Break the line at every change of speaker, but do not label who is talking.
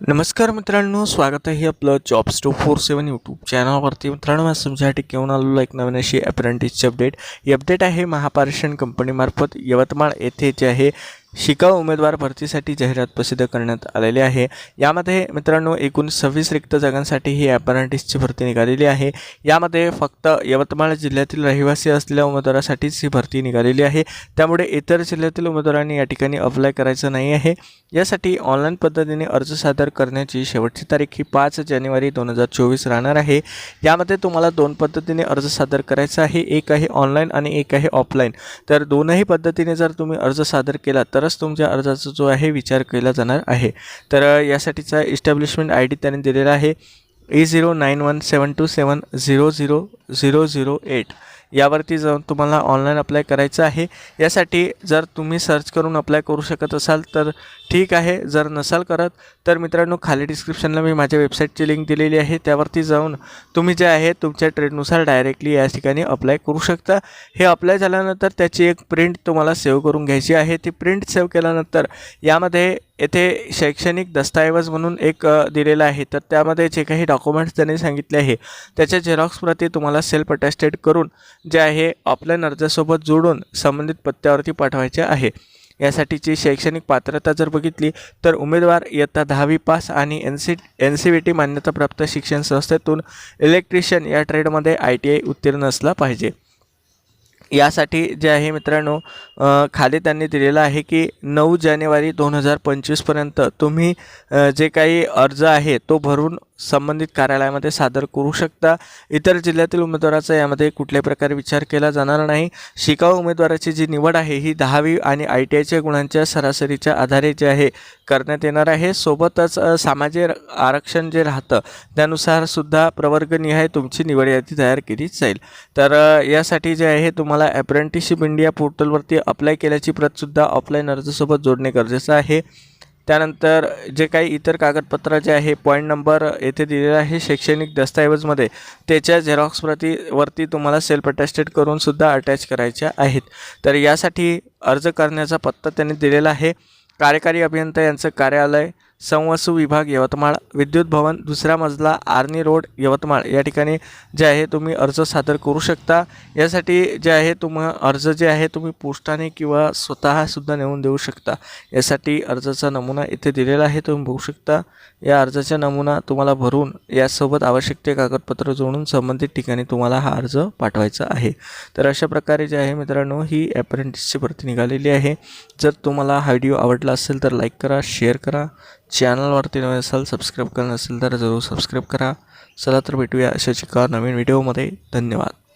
नमस्कार मित्रांनो स्वागत आहे आपलं jobs two four seven YouTube चॅनलवरती मित्रांनो आज तुमच्यासाठी घेऊन आलेलो एक नवीन अशी अप्रेंटिसची अपडेट ही अपडेट आहे महापारेषण कंपनीमार्फत यवतमाळ येथे जे आहे शिकाऊ उमेदवार भरतीसाठी जाहिरात प्रसिद्ध करण्यात आलेली आहे. यामध्ये मित्रांनो एकूण सव्वीस रिक्त जागांसाठी ही अप्रेंटिसची भरती निघालेली आहे. यामध्ये फक्त यवतमाळ जिल्ह्यातील रहिवासी असलेल्या उमेदवारासाठीच ही भरती निघालेली आहे. त्यामुळे इतर जिल्ह्यातील उमेदवारांनी या ठिकाणी अप्लाय करायचं नाही आहे. यासाठी ऑनलाईन पद्धतीने अर्ज सादर करण्याची शेवटची तारीख ही पाच जानेवारी दोन हजार चोवीस राहणार आहे. यामध्ये तुम्हाला दोन पद्धतीने अर्ज सादर करायचा आहे. एक आहे ऑनलाईन आणि एक आहे ऑफलाईन. तर दोनही पद्धतीने जर तुम्ही अर्ज सादर केला तरच तुमच्या अर्जाचा जो आहे विचार केला जाणार आहे. तर यासाठीचा इस्टॅब्लिशमेंट आय डी त्यांनी दिलेला आहे. A zero nine one seven two seven zero zero zero zero eight यावरती जाऊन तुम्हाला ऑनलाईन अप्लाय करायचं आहे. यासाठी जर तुम्ही सर्च करून अप्लाय करू शकत असाल तर ठीक आहे. जर नसाल करत तर मित्रांनो खाली डिस्क्रिप्शनला मी माझ्या वेबसाईटची लिंक दिलेली आहे. त्यावरती जाऊन तुम्ही जे आहे तुमच्या ट्रेडनुसार डायरेक्टली या ठिकाणी अप्लाय करू शकता. हे अप्लाय झाल्यानंतर त्याची एक प्रिंट तुम्हाला सेव्ह करून घ्यायची आहे. ती प्रिंट सेव्ह केल्यानंतर यामध्ये येथे शैक्षणिक दस्तऐवज म्हणून एक दिलेला आहे. तर त्यामध्ये जे काही डॉक्युमेंट्स त्यांनी सांगितले आहे त्याच्या झेरॉक्स प्रती तुम्हाला सेल्फ अटॅस्टेड करून जे आहे ऑफलाईन अर्जासोबत जोडून संबंधित पत्त्यावरती पाठवायचे आहे. यासाठीची शैक्षणिक पात्रता जर बघितली तर उमेदवार इयत्ता दहावी पास आणि N C N C B T मान्यताप्राप्त शिक्षण संस्थेतून इलेक्ट्रिशियन या ट्रेडमध्ये आय टी आय उत्तीर्ण असला पाहिजे. यासाठी जे आहे मित्रांनो खाली त्यांनी दिलेलं आहे की नऊ जानेवारी दोन हजार पंचवीसपर्यंत तुम्ही जे काही अर्ज आहे तो भरून संबंधित कार्यालयामध्ये सादर करू शकता. इतर जिल्ह्यातील उमेदवाराचा यामध्ये कुठल्याही प्रकारे विचार केला जाणार नाही. शिकाऊ उमेदवाराची जी निवड आहे ही दहावी आणि आय टी आयच्या गुणांच्या सरासरीच्या आधारे जे आहे करण्यात येणार आहे. सोबतच सामाजिक आरक्षण जे राहतं त्यानुसार सुद्धा प्रवर्गनिहाय तुमची निवड यादी तयार केली जाईल. तर यासाठी जे आहे तुम्हाला अप्रेंटिसशिप इंडिया पोर्टलवरती अप्लाय केल्याची प्रतसुद्धा ऑफलाईन अर्जासोबत जोडणे गरजेचं आहे. त्यानंतर जे काही इतर कागदपत्र जे आहे पॉईंट नंबर येथे दिलेला आहे शैक्षणिक दस्तऐवजमध्ये त्याच्या झेरॉक्स वरती तुम्हाला सेल्फ अटॅस्टेड करूनसुद्धा अटॅच करायच्या आहेत. तर यासाठी अर्ज करण्याचा पत्ता त्यांनी दिलेला आहे. कार्यकारी अभियंता यांचं कार्यालय संवसू विभाग यवतमाळ विद्युत भवन दुसरा मजला आर्नी रोड यवतमाळ. या ठिकाणी जे आहे तुम्ही अर्ज सादर करू शकता. यासाठी जे आहे तुम अर्ज जे आहे तुम्ही पोस्टाने किंवा स्वतःसुद्धा नेऊन देऊ शकता. यासाठी अर्जाचा नमुना इथे दिलेला आहे तुम्ही बघू शकता. या अर्जाचा नमुना तुम्हाला भरून यासोबत आवश्यक ते कागदपत्र जोडून संबंधित ठिकाणी तुम्हाला हा अर्ज पाठवायचा आहे. तर अशा प्रकारे जे आहे मित्रांनो ही ॲप्रेंटिसची भरती निघालेली आहे. जर तुम्हाला हा व्हिडिओ आवडला असेल तर लाईक करा शेअर करा. चॅनलवरती नवीन असाल सबस्क्राईब करा नसेल तर जरूर सबस्क्राईब करा. चला तर भेटूया अशाच एका नवीन व्हिडिओमध्ये धन्यवाद.